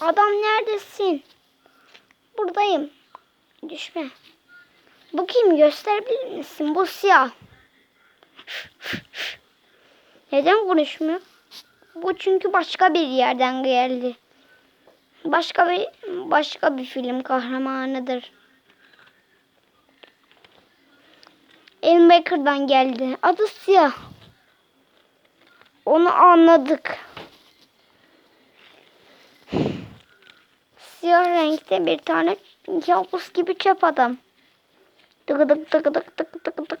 Adam neredesin? Buradayım. Düşme. Bu kim gösterebilir misin? Bu siyah. Neden konuşmuyor? Bu çünkü başka bir yerden geldi. Başka bir başka bir film kahramanıdır. Ellen Baker'dan geldi. Adı Siyah. Onu anladık. siyah renkte bir tane kabus gibi çöp adam. Tık tık tık tık tık tık tık.